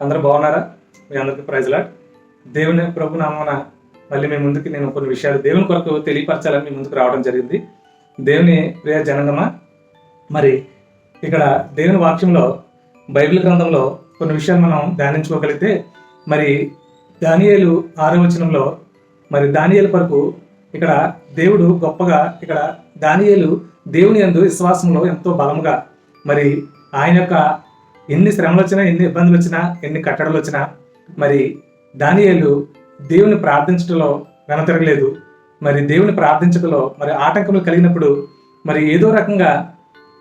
అందరూ బాగున్నారా? మీ అందరికీ ప్రైజ్లా దేవుని ప్రభు నామన మళ్ళీ మీ ముందుకి నేను కొన్ని విషయాలు దేవుని కొరకు తెలియపరచాలని మీ ముందుకు రావడం జరిగింది. దేవుని ప్రియ జనంగమా మరి ఇక్కడ దేవుని వాక్యంలో బైబిల్ గ్రంథంలో కొన్ని విషయాలు మనం ధ్యానించుకోగలిగితే మరి దానియేలు ఆరవచనంలో మరి దానియేలు కొరకు ఇక్కడ దేవుడు గొప్పగా ఇక్కడ దానియేలు దేవుని యందు విశ్వాసంలో ఎంతో బలముగా మరి ఆయన యొక్క ఎన్ని శ్రమలు వచ్చినా ఎన్ని ఇబ్బందులు వచ్చినా ఎన్ని కట్టడలు వచ్చినా మరి దానియేలు దేవుని ప్రార్థించడంలో వెనతిరగలేదు. మరి దేవుని ప్రార్థించడంలో మరి ఆటంకములు కలిగినప్పుడు మరి ఏదో రకంగా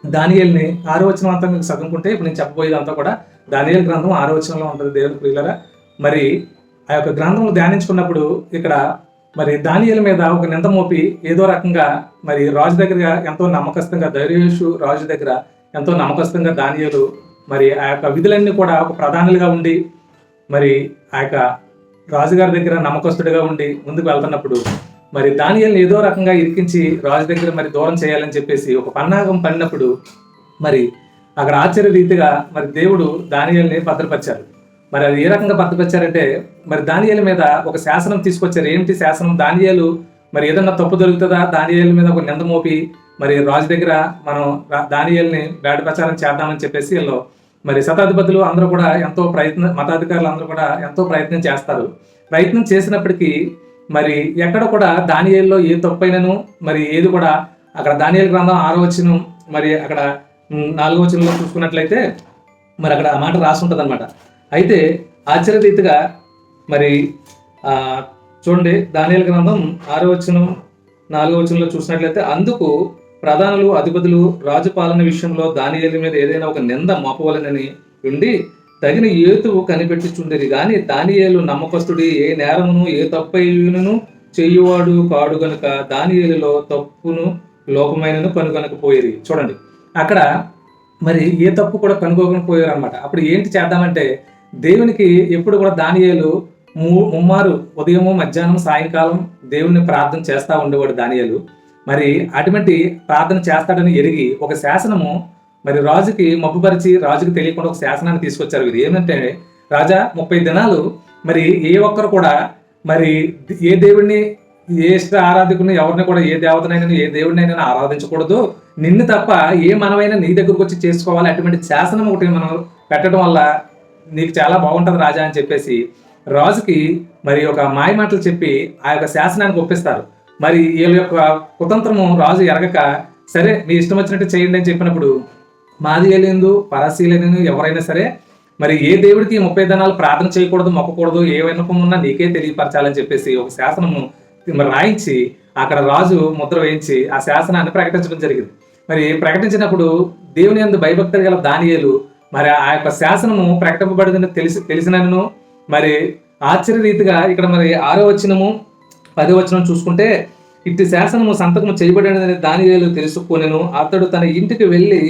దానియల్ని ఆరో వచనం అంతా మీకు చదువుకుంటే ఇప్పుడు నేను చెప్పబోయేదంతా కూడా దానియల్ గ్రంథం ఆరో వచనంలో ఉంటుంది దేవుని ప్రియులరా. మరి ఆ యొక్క గ్రంథం ధ్యానించుకున్నప్పుడు ఇక్కడ మరి దానియల మీద ఒక నింద మోపి ఏదో రకంగా మరి రాజు దగ్గర ఎంతో నమ్మకస్తంగా ధైర్యేషు రాజు దగ్గర ఎంతో నమ్మకస్తంగా దానియలు మరి ఆ యొక్క విధులన్నీ కూడా ఒక ప్రధానులుగా ఉండి మరి ఆ యొక్క రాజుగారి దగ్గర నమ్మకస్తుడిగా ఉండి ముందుకు వెళ్తున్నప్పుడు మరి దానియల్ని ఏదో రకంగా ఇరికించి రాజు దగ్గర మరి దూరం చేయాలని చెప్పేసి ఒక పన్నాగం పడినప్పుడు మరి అక్కడ ఆశ్చర్య రీతిగా మరి దేవుడు దానియల్ని భద్రపరిచారు. మరి అది ఏ రకంగా భద్రపరిచారంటే మరి దానియేలు మీద ఒక శాసనం తీసుకొచ్చారు. ఏంటి శాసనం? దానియాలు మరి ఏదన్నా తప్పు దొరుకుతుందా దానియాల మీద ఒక నింద మోపి మరి రాజు దగ్గర మనం దానియాల్ని దానియేలుని ప్రచారం చేద్దామని చెప్పేసి వీళ్ళు మరి శతాధిపతులు అందరూ కూడా ఎంతో ప్రయత్నం మతాధికారులు అందరూ కూడా ఎంతో ప్రయత్నం చేస్తారు. ప్రయత్నం చేసినప్పటికీ మరి ఎక్కడ కూడా దానియేల్లో ఏ తప్పైనను మరి ఏది కూడా అక్కడ దానియల్ గ్రంథం ఆరో వచ్చిన మరి అక్కడ నాలుగో వచనంలో చూసుకున్నట్లయితే మరి అక్కడ ఆ మాట రాసి ఉంటుంది అనమాట అయితే ఆశ్చర్యరీతిగా మరి చూడండి దానియల్ గ్రంథం ఆరో వచనం నాలుగో వచనంలో చూసినట్లయితే అందుకు ప్రధానులు అధిపతులు రాజుపాలన విషయంలో దానియేలు మీద ఏదైనా ఒక నింద మోపవలనని ఉండి తగిన ఏతువు కనిపెట్టిచుండేది కానీ దానియేలు నమ్మకస్తుడి ఏ నేరమును ఏ తప్పైనను చెయ్యువాడు కాడు గనుక దానియేలులో తప్పును లోపమైనను కనుగొనకపోయేది. చూడండి. అక్కడ మరి ఏ తప్పు కూడా కనుగొనకపోయారు అనమాట అప్పుడు ఏంటి చేద్దామంటే దేవునికి ఎప్పుడు కూడా దానియేలు ము- ముమ్మారు ఉదయము మధ్యాహ్నం సాయంకాలం దేవుణ్ణి ప్రార్థన చేస్తూ ఉండేవాడు దానియేలు. మరి అటువంటి ప్రార్థన చేస్తాడని ఎరిగి ఒక శాసనము మరి రాజుకి మబ్బుపరిచి రాజుకి తెలియకుండా ఒక శాసనాన్ని తీసుకొచ్చారు ఇది ఏమంటే రాజా ముప్పై దినాలు మరి ఏ ఒక్కరు కూడా మరి ఏ దేవుడిని ఏ ఇష్ట ఆరాధకుని ఎవరిని కూడా ఏ దేవతనైనా ఏ దేవుడినైనా ఆరాధించకూడదు. నిన్ను తప్ప ఏ మనమైనా నీ దగ్గరకు వచ్చి చేసుకోవాలి. అటువంటి శాసనం ఒకటి మనం పెట్టడం వల్ల నీకు చాలా బాగుంటుంది రాజా అని చెప్పేసి రాజుకి మరి ఒక మాయ మాటలు చెప్పి ఆ యొక్క శాసనానికి ఒప్పిస్తారు. మరి వీళ్ళ యొక్క కుతంత్రము రాజు ఎరగక సరే మీ ఇష్టం వచ్చినట్టు చేయండి అని చెప్పినప్పుడు మాది లేదు ఎవరైనా సరే మరి ఏ దేవుడికి ముప్పై దినాలు ప్రార్థన చేయకూడదు మొక్కకూడదు ఏ వినపం ఉన్నా నీకే తెలియపరచాలని చెప్పేసి ఒక శాసనము రాయించి అక్కడ రాజు ముద్ర వేయించి ఆ శాసనాన్ని ప్రకటించడం జరిగింది. మరి ప్రకటించినప్పుడు దేవుని యందు భయభక్తులు గల దానియేలు మరి ఆ యొక్క శాసనము ప్రకటింపబడిందని తెలిసి తెలిసినను మరి ఆశ్చర్య రీతిగా ఇక్కడ మరి ఆరో వచ్చినము పదో వచనం చూసుకుంటే ఇట్టి శాసనము సంతకము చేయబడినదని దానియేలు తెలుసుకొనెను. అతడు తన ఇంటికి వెళ్ళి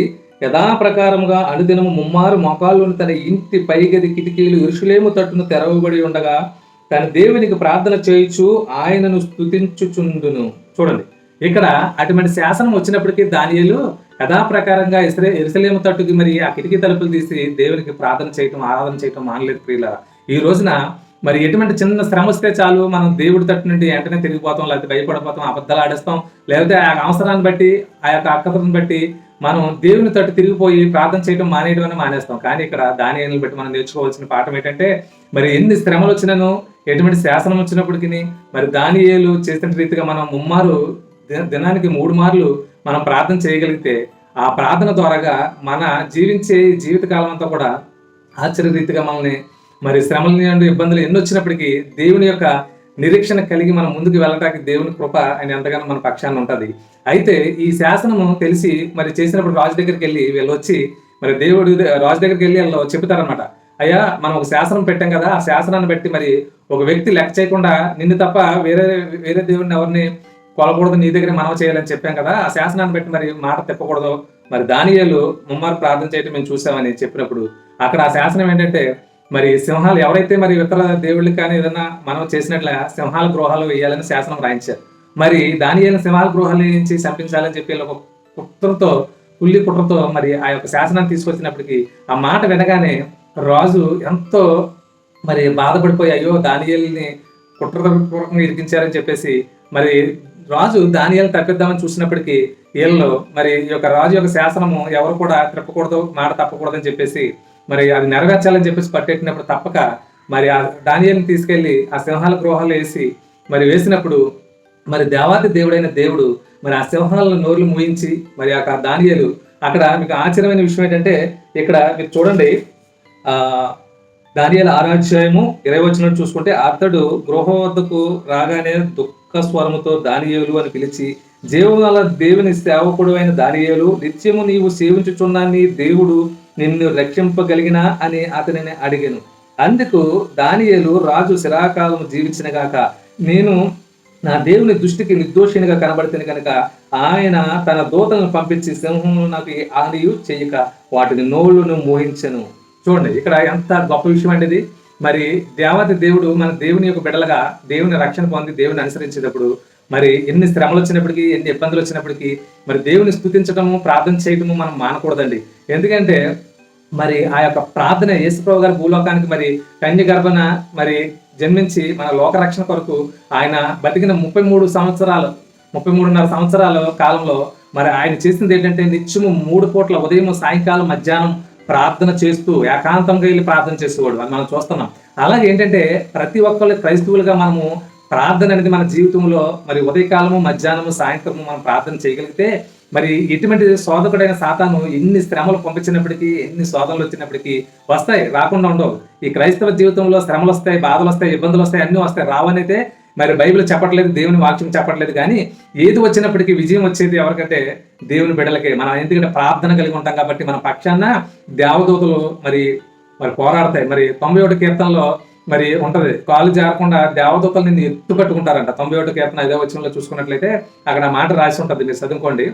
యథాప్రకారముగా అనుదినము ముమ్మారు మొకాళ్ళను తన ఇంటి పైగది కిటికీలు ఇరుషులేము తట్టును తెరవబడి ఉండగా తన దేవునికి ప్రార్థన చేయుచు ఆయనను స్థుతించుచుండును చూడండి ఇక్కడ అటువంటి శాసనం వచ్చినప్పటికీ దానియలు యథాప్రకారంగా ఇసరే ఇరుసలేము తట్టుకి మరి ఆ కిటికీ తలుపులు తీసి దేవునికి ప్రార్థన చేయటం ఆరాధన చేయటం మానలేదు ప్రియుల ఈ రోజున మరి ఎటువంటి చిన్న శ్రమ వస్తే చాలు మనం దేవుడి తట్టు నుండి వెంటనే తిరిగిపోతాం లేకపోతే భయపడిపోతాం అబద్ధాలు ఆడేస్తాం లేకపోతే ఆ అవసరాన్ని బట్టి ఆ యొక్క అక్కతను బట్టి మనం దేవుని తట్టు తిరిగిపోయి ప్రార్థన చేయడం మానేయడం అని మానేస్తాం. కానీ ఇక్కడ దాని బట్టి మనం నేర్చుకోవాల్సిన పాఠం ఏంటంటే మరి ఎన్ని శ్రమలు వచ్చినను ఎటువంటి శాసనం వచ్చినప్పటికీ మరి దానియేలు చేసిన రీతిగా మనం ముమ్మారు దినానికి మూడు మార్లు మనం ప్రార్థన చేయగలిగితే ఆ ప్రార్థన ద్వారాగా మన జీవించే జీవితకాలం అంతా కూడా ఆశ్చర్య రీతిగా మనల్ని మరి శ్రమల నుండి ఇబ్బందులు ఎన్ని వచ్చినప్పటికీ దేవుని యొక్క నిరీక్షణ కలిగి మనం ముందుకు వెళ్ళడానికి దేవుని కృప ఆయన ఎంతగానో మన పక్షాన్ని ఉంటుంది. అయితే ఈ శాసనము తెలిసి మరి చేసినప్పుడు రాజు దగ్గరికి వెళ్ళి వీళ్ళు వచ్చి మరి దేవుడు రాజు దగ్గరికి వెళ్ళి వాళ్ళు చెబుతారనమాట అయ్యా మనం ఒక శాసనం పెట్టాం కదా ఆ శాసనాన్ని బట్టి మరి ఒక వ్యక్తి లెక్క చేయకుండా నిన్ను తప్ప వేరే వేరే దేవుడిని ఎవరిని కొలకూడదు నీ దగ్గర మనం చేయాలని చెప్పాం కదా ఆ శాసనాన్ని బట్టి మరి మాట తిప్పకూడదు. మరి దానియాలు ముమ్మారు ప్రార్థన చేయటం మేము చూసామని చెప్పినప్పుడు అక్కడ ఆ శాసనం ఏంటంటే మరి సింహాలు ఎవరైతే మరి ఇతర దేవుళ్ళకి కానీ ఏదైనా మనం చేసినట్ల సింహాల గృహాలు వేయాలని శాసనం రాయించారు. మరి దానియేలు సింహాల గృహాల నుంచి చంపించాలని చెప్పి ఒక కుట్రతో పుల్లి కుట్రతో మరి ఆ యొక్క శాసనాన్ని తీసుకొచ్చినప్పటికీ ఆ మాట వినగానే రాజు ఎంతో మరి బాధపడిపోయి అయ్యో దానియల్ని కుట్రపూర్వకంగా ఇరికించారని చెప్పేసి మరి రాజు దానియాలను తప్పిద్దామని చూసినప్పటికీ వీళ్ళు మరి ఈ యొక్క రాజు యొక్క శాసనము ఎవరు కూడా తిప్పకూడదు మాట తప్పకూడదని చెప్పేసి మరి అది నెరవేర్చాలని చెప్పేసి పట్టెట్టినప్పుడు తప్పక మరి ఆ దానియాలను తీసుకెళ్ళి ఆ సింహాల గృహాలు వేసి మరి వేసినప్పుడు మరి దేవాతి దేవుడైన దేవుడు మరి ఆ సింహాలను నోర్లు మూయించి మరి ఆ దానియలు అక్కడ మీకు ఆశ్చర్యమైన విషయం ఏంటంటే ఇక్కడ మీరు చూడండి. ఆ దానియాల ఆరాధ్యాయము ఇరవై వచ్చిన చూసుకుంటే అతడు గృహం వద్దకు రాగానే దుఃఖ స్వరముతో దానియేలు అని పిలిచి జీవగల దేవుని సేవకుడు అయిన దానియేలు నిత్యము నీవు సేవించుచున్న నీ దేవుడు నిన్ను రక్షింపగలిగినా అని అతనిని అడిగాను. అందుకు దానియేలు రాజు శిరాకాలము జీవించిన గాక నేను నా దేవుని దృష్టికి నిర్దోషినిగా కనబడుతుంది కనుక ఆయన తన దూతలను పంపించి సింహము నాకు ఆనియు చేయక వాటిని నోళ్ళను మోహించను చూడండి ఇక్కడ ఎంత గొప్ప విషయం అండి ఇది. మరి దేవత దేవుడు మన దేవుని యొక్క బిడలగా దేవుని రక్షణ పొంది దేవుని అనుసరించేటప్పుడు మరి ఎన్ని శ్రమలు వచ్చినప్పటికీ ఎన్ని ఇబ్బందులు వచ్చినప్పటికీ మరి దేవుని స్థుతించడము ప్రార్థన చేయడము మనం మానకూడదండి. ఎందుకంటే మరి ఆ యొక్క ప్రార్థన యేసుప్రభు గారి భూలోకానికి మరి కన్య గర్భన మరి జన్మించి మన లోక రక్షణ కొరకు ఆయన బతికిన ముప్పై మూడు సంవత్సరాలు ముప్పై మూడున్నర సంవత్సరాల కాలంలో మరి ఆయన చేసింది ఏంటంటే నిత్యము మూడు పూట్ల ఉదయం సాయంకాలం మధ్యాహ్నం ప్రార్థన చేస్తూ ఏకాంతంగా వెళ్ళి ప్రార్థన చేసేవాడు. అని మనం చూస్తున్నాం. అలాగే ఏంటంటే ప్రతి ఒక్కళ్ళు క్రైస్తవులుగా మనము ప్రార్థన అనేది మన జీవితంలో మరి ఉదయకాలము మధ్యాహ్నము సాయంత్రము మనం ప్రార్థన చేయగలిగితే మరి ఎటువంటి శోధకుడైన సాతాను ఎన్ని శ్రమలు పంపించినప్పటికీ ఎన్ని శోధనలు వచ్చినప్పటికీ వస్తాయి రాకుండా ఉండవు. ఈ క్రైస్తవ జీవితంలో శ్రమలు వస్తాయి బాధలు వస్తాయి ఇబ్బందులు వస్తాయి అన్నీ వస్తాయి. రావనైతే మరి బైబిల్ చెప్పట్లేదు దేవుని వాక్యం చెప్పట్లేదు కానీ ఏది వచ్చినప్పటికీ విజయం వచ్చేది ఎవరికంటే దేవుని బిడ్డలకే. మనం ఎందుకంటే ప్రార్థన కలిగి ఉంటాం కాబట్టి మన పక్షాన దేవదూతలు మరి మరి పోరాడతాయి. మరి తొంభై ఒకటి కీర్తనలో మరి ఉంటది కాలు జారకుండా దేవదూతలు నిన్ను ఎత్తు పట్టుకుంటారంట తొంభై ఒకటి కీర్తన ఐదో వచ్చినలో చూసుకున్నట్లయితే అక్కడ మాట రాసి ఉంటుంది మీరు చదువుకోండి.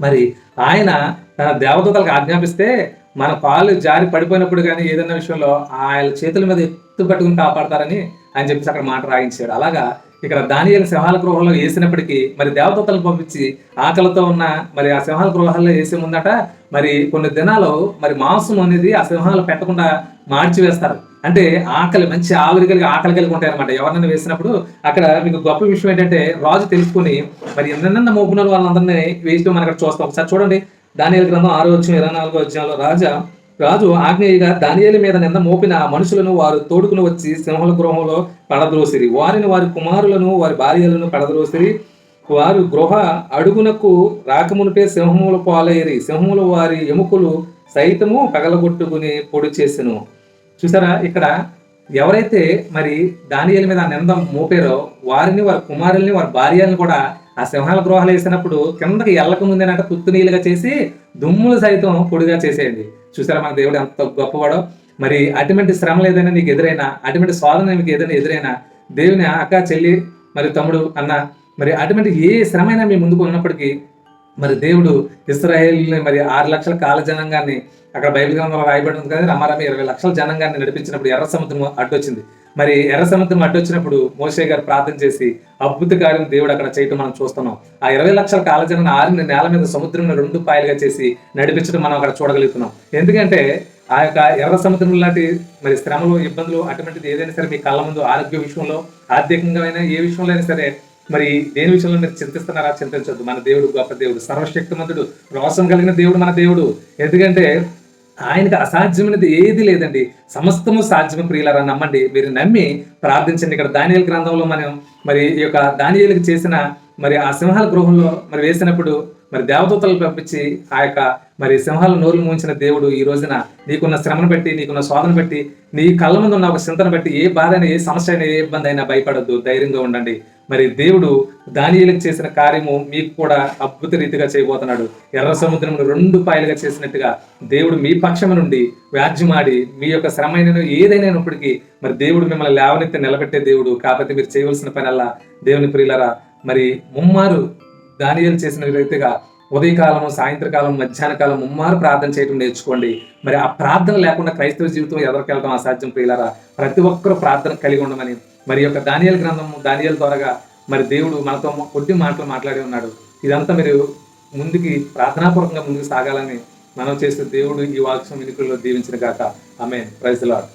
మరి ఆయన తన దేవదూతలకు ఆజ్ఞాపిస్తే మన కాళ్ళు జారి పడిపోయినప్పుడు కానీ ఏదైనా విషయంలో ఆయన చేతుల మీద ఎత్తు పట్టుకుని కాపాడతారని ఆయన చెప్పేసి అక్కడ మాట రాయించాడు. అలాగా ఇక్కడ దానియలు సింహాల గృహంలో వేసినప్పటికీ మరి దేవదూతలను పంపించి ఆకలితో ఉన్న మరి ఆ సింహాల గృహాల్లో వేసే ముందట మరి కొన్ని దినాలు మరి మాంసం అనేది ఆ సింహాలు పెట్టకుండా మార్చి వేస్తారు అంటే ఆకలి మంచి ఆవిరి కలిగి ఆకలి కలిగి ఉంటాయి అనమాట ఎవరినైనా వేసినప్పుడు అక్కడ మీకు గొప్ప విషయం ఏంటంటే రాజు తెలుసుకుని మరి ఎన్నెన్న మోపున వాళ్ళందరినీ వేసి మనం అక్కడ చూస్తాం. ఒకసారి చూడండి. దానియాల గ్రంథం ఆరో వచ్చిన ఇరవై నాలుగో వచ్చినాలో రాజా రాజు ఆగ్నేయగా దానియాల మీద నింద మోపిన మనుషులను వారు తోడుకుని వచ్చి సింహల గృహంలో పడద్రోసిరి. వారిని వారి కుమారులను వారి భార్యలను పడద్రోసిరి. వారు గృహ అడుగునకు రాకమునిపే సింహముల పాలయ్యి సింహములు వారి ఎముకలు సైతము పగలగొట్టుకుని పొడి చేసెను. చూసారా? ఇక్కడ ఎవరైతే మరి దానియల మీద ఆ నింద మోపారో వారిని వారి కుమారుల్ని వారి భార్యలను కూడా ఆ సింహాల గృహాలు వేసినప్పుడు కిందకి ఎల్లక ముందేనంట పుత్తునీలుగా నీళ్ళుగా చేసి దుమ్ములు సైతం పొడిగా చేసేయండి. చూసారా మన దేవుడు ఎంత గొప్పవాడో? మరి అటువంటి శ్రమలు ఏదైనా నీకు ఎదురైనా అటువంటి శోధన మీకు ఏదైనా ఎదురైనా దేవుని అక్క చెల్లి మరి తమ్ముడు అన్న మరి అటువంటి ఏ శ్రమైనా మీ ముందుకు ఉన్నప్పటికీ మరి దేవుడు ఇస్రాయేల్ని మరి ఆరు లక్షల కాల జనాంగాన్ని అక్కడ బైబిల్ గ్రంథంలో రాయబడి ఉంది కదా రమారామి ఇరవై లక్షల జనంగాన్ని నడిపించినప్పుడు ఎర్ర సముద్రం అడ్డొచ్చింది. మరి ఎర్ర సముద్రం అడ్డొచ్చినప్పుడు మోషే గారు ప్రార్థన చేసి అద్భుత కార్యం దేవుడు అక్కడ చేయటం మనం చూస్తున్నాం. ఆ ఇరవై లక్షల కాలజనం ఆరిని నేల మీద సముద్రం రెండు పాయలుగా చేసి నడిపించడం మనం అక్కడ చూడగలుగుతున్నాం. ఎందుకంటే ఆ యొక్క ఎర్ర సముద్రం లాంటి మరి శ్రమలు ఇబ్బందులు అటువంటిది ఏదైనా సరే మీ కళ్ళ ముందు ఆరోగ్య విషయంలో ఆర్థికంగా అయినా ఏ విషయంలో అయినా సరే మరి దేని విషయంలో మీరు చింతిస్తున్నారా? చింతించొద్దు. మన దేవుడు గొప్ప దేవుడు సర్వశక్తిమంతుడు రోసం కలిగిన దేవుడు మన దేవుడు. ఎందుకంటే ఆయనకు అసాధ్యమైనది ఏది లేదండి. సమస్తము సాధ్యము ప్రియులరా నమ్మండి. మీరు నమ్మి ప్రార్థించండి. ఇక్కడ దానియల్ గ్రంథంలో మనం మరి ఈ యొక్క దానియలకు చేసిన మరి ఆ సింహాల గృహంలో మరి వేసినప్పుడు మరి దేవదూతలు పంపించి ఆ యొక్క మరి సింహాల నోరులు మూంచిన దేవుడు ఈ రోజున నీకున్న శ్రమను బట్టి నీకున్న శోధన బట్టి నీ కళ్ళ ముందు ఉన్న ఒక చింతన బట్టి ఏ బాధ అయినా ఏ సమస్య అయినా ఏ ఇబ్బంది అయినా భయపడొద్దు. ధైర్యంగా ఉండండి. మరి దేవుడు దానియులకు చేసిన కార్యము మీకు కూడా అద్భుత రీతిగా చేయబోతున్నాడు. ఎర్ర సముద్రమును రెండు పాయలుగా చేసినట్టుగా దేవుడు మీ పక్షము నుండి వ్యాజ్యమాడి మీ యొక్క శ్రమైన ఏదైనప్పటికీ మరి దేవుడు మిమ్మల్ని లేవనెత్తి నిలబెట్టే దేవుడు. కాకపోతే మీరు చేయవలసిన పనల్లా దేవుని ప్రియులరా మరి ముమ్మారు దానియలు చేసిన రీతిగా ఉదయకాలం సాయంత్రకాలం మధ్యాహ్న కాలం ముమ్మారు ప్రార్థన చేయడం నేర్చుకోండి. మరి ఆ ప్రార్థన లేకుండా క్రైస్తవ జీవితం ఎదరికెళ్ళడం అసాధ్యం ప్రియులరా. ప్రతి ఒక్కరూ ప్రార్థన కలిగి ఉండమని మరి యొక్క దానియల్ గ్రంథము దానియల్ ద్వారాగా మరి దేవుడు మనతో కొద్ది మాటలు మాట్లాడి ఉన్నాడు. ఇదంతా మీరు ముందుకి ప్రార్థనాపూర్వకంగా ముందుకు సాగాలని మనం చేస్తే దేవుడు ఈ వాక్యం వినికుల్లో దీవించిన గాక. ఆమె ప్రైజ్ లాడ్